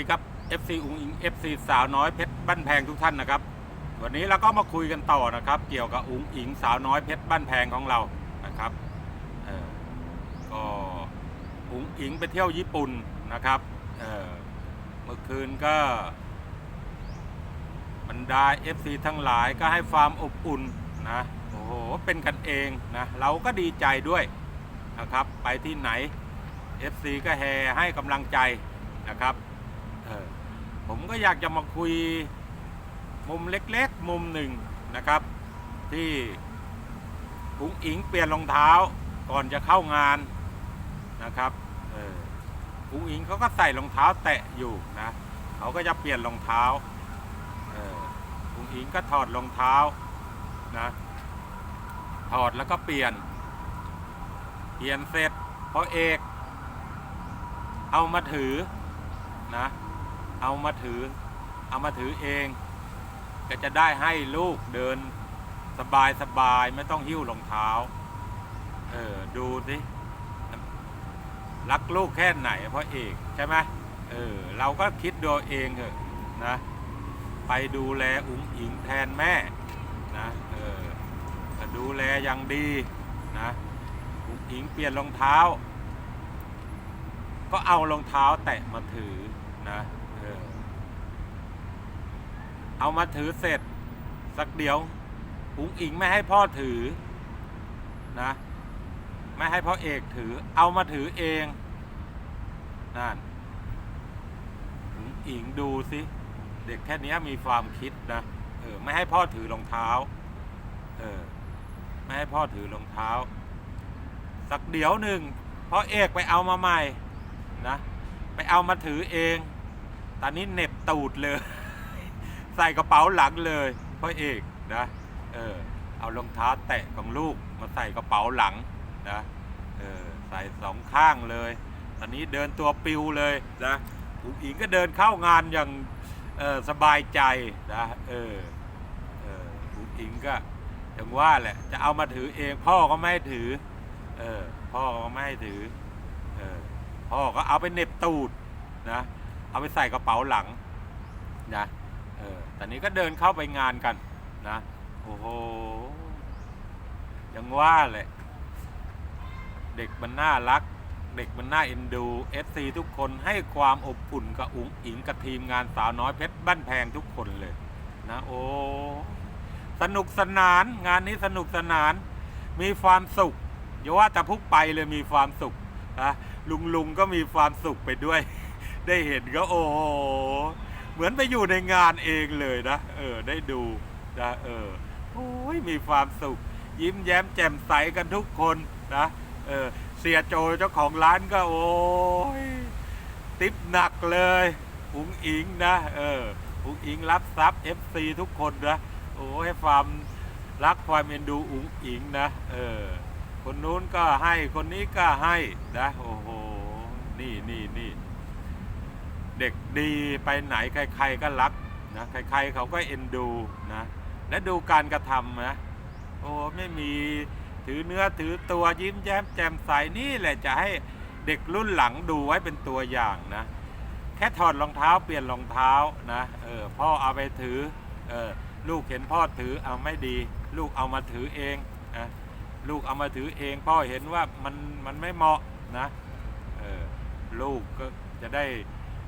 ดีครับ FC อุงอิง FC สาวน้อยเพชรบ้านแพงทุกท่านนะครับ วันนี้เราก็มาคุยกันต่อนะครับ เกี่ยวกับอุงอิงสาวน้อยเพชรบ้านแพงของเรานะครับก็อุงอิงไปเที่ยวญี่ปุ่นนะครับเมื่อคืนก็บรรดา FC ทั้งหลายก็ให้ความอบอุ่นนะโอ้โหเป็นกันเองนะเราก็ดีใจด้วยนะครับ ไปที่ไหน FC ก็แห่ให้กำลังใจนะครับ ออผมก็อยากจะมาคุยมุมเล็กๆ มุมหนึ่งนะครับ ที่อุ๋งอิงเปลี่ยนรองเท้าก่อนจะเข้างานนะครับเอออุ๋งอิงเขาก็ใส่รองเท้าแตะอยู่นะเขาก็จะเปลี่ยนรองเท้าเอออุ๋งอิงก็ถอดรองเท้านะถอดแล้วก็เปลี่ยน เปลี่ยนเสร็จพอเอก เอามาถือนะ เอามาถือ เอามาถือเอง ก็จะได้ให้ลูกเดินสบายสบายไม่ต้องหิ้วรองเท้า เออ ดูสิรักลูกแค่ไหนเพราะเอกใช่ไหมเออ เราก็คิดดูเองเถอะนะ ไปดูแลอุ๋งอิงแทนแม่นะเออดูแลอย่างดีนะอุ๋งอิงเปลี่ยนรองเท้า ก็เอารองเท้าแตะมาถือนะ เอามาถือเสร็จ สักเดียวอุ๋งอิงไม่ให้พ่อถือนะไม่ให้พ่อเอกถือ เอามาถือเองนั่นอุ๋งอิงดูสิเด็กแค่นี้มีความคิดนะเออไม่ให้พ่อถือรองเท้าเออไม่ให้พ่อถือรองเท้า สักเดี๋ยวหนึ่งพ่อเอกไปเอามาใหม่นะไปเอามาถือเอง ตอนนี้เหน็บตูดเลย ใส่กระเป๋าหลังเลยพ่อเอกนะเออเอารองเท้าแตะของลูกมาใส่กระเป๋าหลังนะเออใส่สองข้างเลยตอนนี้เดินตัวปิวเลยนะอุ๋งอิงก็เดินเข้างานอย่างเออสบายใจนะเออเอออุ๋งอิงก็อย่างว่าแหละจะเอามาถือเองพ่อก็ไม่ถือเออพ่อก็ไม่ถือเออพ่อก็เอาไปเน็บตูดนะเอาไปใส่กระเป๋าหลังนะ เออตอนนี้ก็เดินเข้าไปงานกันนะ โอ้โห ยังว่าแหละเด็กมันน่ารัก เด็กมันน่าเอ็นดูเอซีทุกคนให้ความอบอุ่นกับอุ๋งอิงกับทีมงานสาวน้อยเพชรบ้านแพงทุกคนเลยนะโอ้สนุกสนานงานนี้สนุกสนาน มีความสุขอย่าว่าแต่ผู้ไปเลยมีความสุขนะลุงลุงก็มีความสุขไปด้วย ได้เห็นก็โอ้โห เหมือนไปอยู่ในงานเองเลยนะ เออ ได้ดูนะเออโอ้ยมีความสุข ยิ้มแย้มแจ่มใสกันทุกคนนะเออเสียโจเจ้าของร้านก็โอ้ยติปหนักเลยอุ๋งอิงนะ เอออุ๋งอิงรับทรัพย์ FC ทุกคนนะโอ้ให้ความรักความเอ็นดูอุ๋งอิงนะ เออ คนนู้นก็ให้คนนี้ก็ให้นะ โอ้โห นี่นี่นี่ เด็กดีไปไหนใครๆก็รักนะใครๆเขาก็เอ็นดูนะและดูการกระทำนะโอ้ไม่มีถือเนื้อถือตัวยิ้มแย้มแจ่มใสนี่แหละจะให้เด็กรุ่นหลังดูไว้เป็นตัวอย่างนะแค่ถอดรองเท้าเปลี่ยนรองเท้านะเออพ่อเอาไปถือเออลูกเห็นพ่อถือเอาไม่ดี ลูกเอามาถือเองนะลูกเอามาถือเอง พ่อเห็นว่ามันมันไม่เหมาะนะเออลูกก็จะได้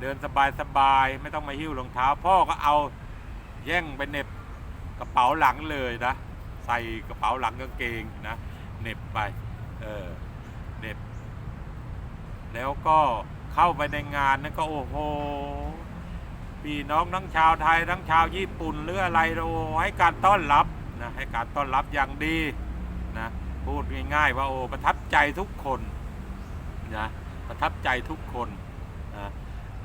เดินสบายสบายไม่ต้องมาหิ้วรองเท้า พ่อก็เอาแย่งไปเน็บกระเป๋าหลังเลยนะ ใส่กระเป๋าหลังกางเกงนะเน็บไปเออเน็บ แล้วก็เข้าไปในงานนั่นก็โอ้โหพี่น้องทั้งชาวไทยทั้งชาวญี่ปุ่นหรืออะไรเราให้การต้อนรับนะให้การต้อนรับอย่างดีนะพูดง่ายๆว่าโอ้ประทับใจทุกคนนะประทับใจทุกคนนะ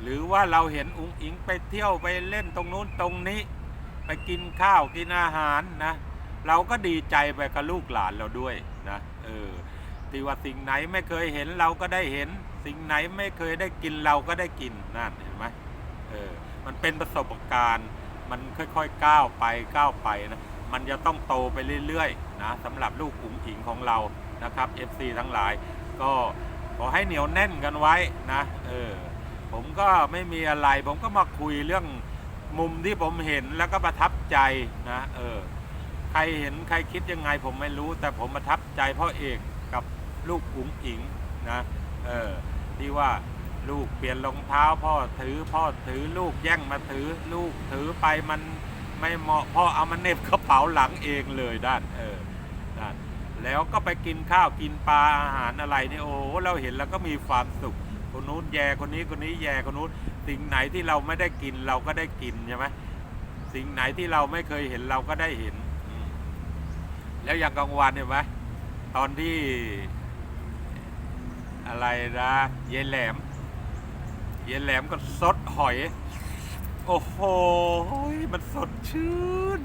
หรือว่าเราเห็นอุ๋งอิงไปเที่ยวไปเล่นตรงนู้นตรงนี้ ไปกินข้าวกินอาหารนะ เราก็ดีใจไปกับลูกหลานเราด้วยนะเออที่ว่าสิ่งไหนไม่เคยเห็นเราก็ได้เห็น สิ่งไหนไม่เคยได้กินเราก็ได้กินนั่นเห็นไหมเออมันเป็นประสบการณ์ มันค่อยๆก้าวไปก้าวไปนะมันจะต้องโตไปเรื่อยๆนะสำหรับลูกอุ๋งอิงของเรานะครับ FC ทั้งหลาย ก็ขอให้เหนียวแน่นกันไว้นะเออ ผมก็ไม่มีอะไร ผมก็มาคุยเรื่องมุมที่ผมเห็นแล้วก็ประทับใจนะเออใครเห็นใครคิดยังไงผมไม่รู้ แต่ผมประทับใจพ่อเอกกับลูกอุ๋งอิงนะเออที่ว่าลูกเปลี่ยนรองเท้าพ่อถือพ่อถือลูกแย่งมาถือลูกถือไปมันไม่เหมาะพ่อเอามาเน็บกระเป๋าหลังเองเลยด้านเออด้านแล้วก็ไปกินข้าวกินปลาอาหารอะไรนี่โอ้เราเห็นแล้วก็มีความสุข คนนู้นแย่คนนี้คนนี้แย่คนนู้นสิ่งไหนที่เราไม่ได้กินเราก็ได้กินใช่ไหมสิ่งไหนที่เราไม่เคยเห็นเราก็ได้เห็น แล้วอย่างกลางวันเห็นไหมตอนที่อะไรนะเยายแหลม เยายแหลมก็ซดหอย โอ้โหมันสดชื่น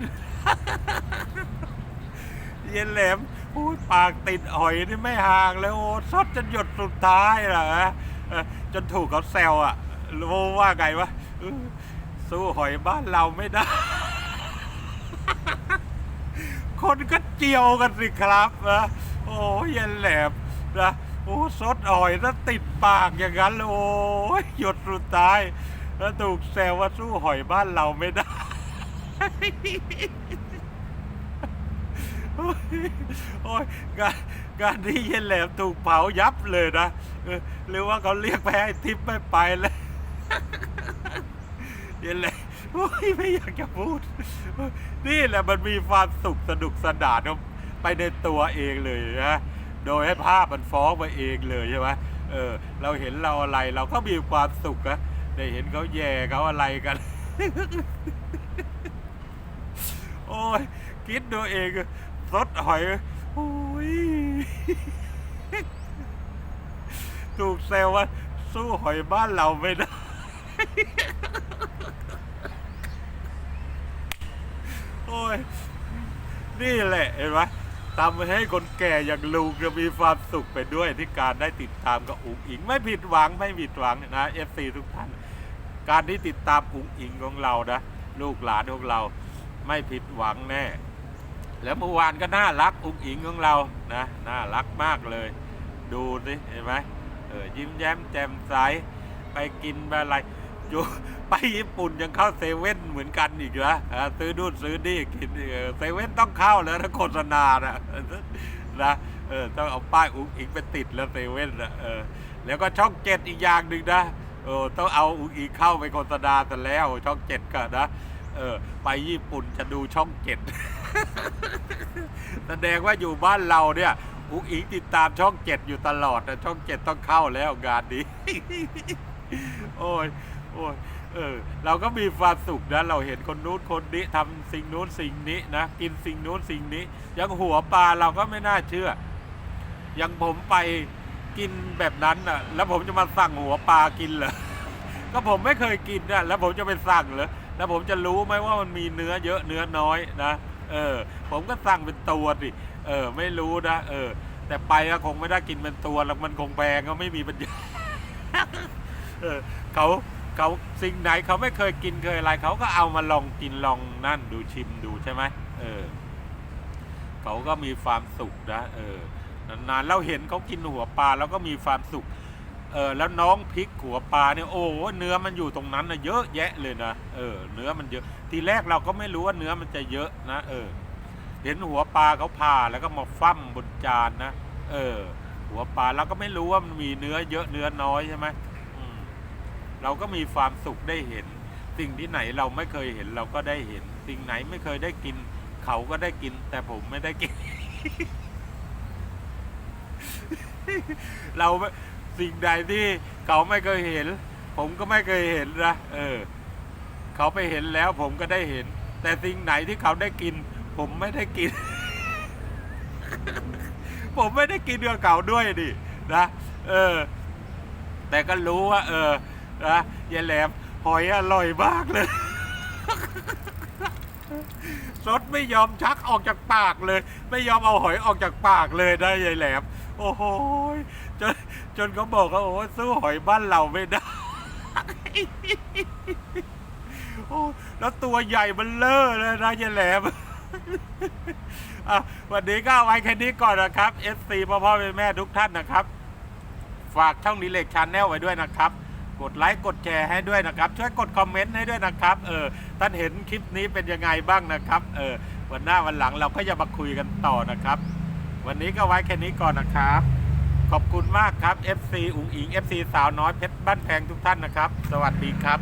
เยายแหลมพูปากติดหอยนี่ไม่ห่างเลยโอ้ซดจนหยดสุดท้ายเหรอเออ จนถูกเขาแซวอะรู้ว่าไงวะสู้หอยบ้านเราไม่ได้ คนก็เจียวกันสิครับนะโอ้ยย็นแหลมนะโอ้ซดอ่อยแล้วติดปากอย่างนั้นโอ้ยหยดสุดท้าย แล้วถูกแซวว่าสู้หอยบ้านเราไม่ได้ โอ้ยโอ้ยการการที่เย็นแหลมถูกเผายับเลยนะหรือว่าเขาเรียกไปให้ทิปไม่ไปเลยเย็นแหลมโอ้ยไม่อยากจะพูด นี่แหละมันมีความสุขสนุกสนานไปในตัวเองเลยนะโดยให้ภาพมันฟ้องไปเองเลยใช่ไหมเออ เราเห็นเราอะไรเราก็มีความสุขนะได้เห็นเขาแย่เขาอะไรกัน โอ้ยคิดดูเอง สดหอยโอ้ยถูกแซวว่า สู้หอยบ้านเราไม่ได้ โอ้ย นี่แหละเห็นไหมทำให้คนแก่อย่างลุงจะมีความสุขไปด้วยที่การได้ติดตามกับอุ๋งอิง ไม่ผิดหวังไม่ผิดหวังนะเอฟซีทุกท่าน การที่ติดตามอุ๋งอิงของเรานะ ลูกหลานของเราไม่ผิดหวังแน่ แล้วเมื่อวานก็น่ารักอุ๋งอิงของเรานะน่ารักมากเลย ดูสิเห็นไหมเออยิ้มแย้มแจ่มใสไปกินอะไรอยู่ไปญี่ปุ่นยังเข้าเซเว่นเหมือนกันอีกนะอ่าซื้อนู่นซื้อนี่กินเออเซเว่นต้องเข้าแล้วถ้าโฆษณานะนะเออต้องเอาป้ายอุ้งอิงไปติดแล้วเซเว่นนะเออแล้วก็ช่องเจ็ดอีกอย่างหนึ่งนะเออต้องเอาอุ้งอิงเข้าไปโฆษณาแต่แล้วช่องเจ็ดก็นะเออไปญี่ปุ่นจะดูช่องเจ็ด แสดงว่าอยู่บ้านเราเนี่ยอุ้งอิงติดตามช่องเจ็ดอยู่ตลอดนะช่องเจ็ดต้องเข้าแล้วงานนี้ โอ้ยโอ้ยเออเราก็มีความสุขนะเราเห็นคนนู้นคนนี้ทำสิ่งนู้นสิ่งนี้นะกินสิ่งนู้นสิ่งนี้ ยังหัวปลาเราก็ไม่น่าเชื่อ ยังผมไปกินแบบนั้นน่ะ แล้วผมจะมาสั่งหัวปลากินเหรอก็ผมไม่เคยกินนะแล้วผมจะไปสั่งเหรอแล้วผมจะรู้ไหมว่ามันมีเนื้อเยอะเนื้อน้อยนะ เออ ผมก็สั่งเป็นตัวสิเออ ไม่รู้นะเออ แต่ไปก็คงไม่ได้กินเป็นตัวแล้วมันคงแพงก็ไม่มีปัญญาเออเขาเขาสิ่งไหนเขาไม่เคยกินเคยอะไรเขาก็เอามาลองกินลองนั่นดูชิมดูใช่ไหมเออเขาก็มีความสุขนะเออ นานๆเราเห็นเขากินหัวปลาแล้วก็มีความสุข ออแล้วน้องพริกหัวปลาเนี่ยโอ้โหเนื้อมันอยู่ตรงนั้นนะเยอะแยะเลยนะเออเนื้อมันเยอะ ทีแรกเราก็ไม่รู้ว่าเนื้อมันจะเยอะนะ เออ เห็นหัวปลาเขาผ่าแล้วก็มาฟั่มบนจานนะเออ หัวปลาเราก็ไม่รู้ว่ามันมีเนื้อเยอะเนื้อน้อยใช่ไหมอืมเราก็มีความสุขได้เห็น สิ่งที่ไหนเราไม่เคยเห็นเราก็ได้เห็น สิ่งไหนไม่เคยได้กิน เขาก็ได้กิน แต่ผมไม่ได้กิน เรา สิ่งใดที่เขาไม่เคยเห็น ผมก็ไม่เคยเห็นนะเออ เขาไปเห็นแล้วผมก็ได้เห็น แต่สิ่งไหนที่เขาได้กิน ผมไม่ได้กิน ผมไม่ได้กินกับเขาด้วยดินะเออ แต่ก็รู้ว่า เออนะยายแหลมหอยอร่อยมากเลยซดไม่ยอมชักออกจากปากเลย ไม่ยอมเอาหอยออกจากปากเลยนะยายแหลม โอ้โห จนจนเขาบอกว่าโอ้สู้หอยบ้านเราไม่ได้โอ้แล้วตัวใหญ่มันเลอะเลยนะยายแหลมวันนี้ก็ไว้แค่นี้ก่อนนะครับ FC พ่อพ่อแม่แม่ทุกท่านนะครับ ฝากช่องดีเล็กชันแนลไว้ด้วยนะครับ กดไลค์กดแชร์ให้ด้วยนะครับ ช่วยกดคอมเมนต์ให้ด้วยนะครับเออท่านเห็นคลิปนี้เป็นยังไงบ้างนะครับเออวันหน้าวันหลังเราก็จะมาคุยกันต่อนะครับ วันนี้ก็ไว้แค่นี้ก่อนนะครับ ขอบคุณมากครับ FC อุ๋งอิง FC สาวน้อยเพชรบ้านแพงทุกท่านนะครับ สวัสดีครับ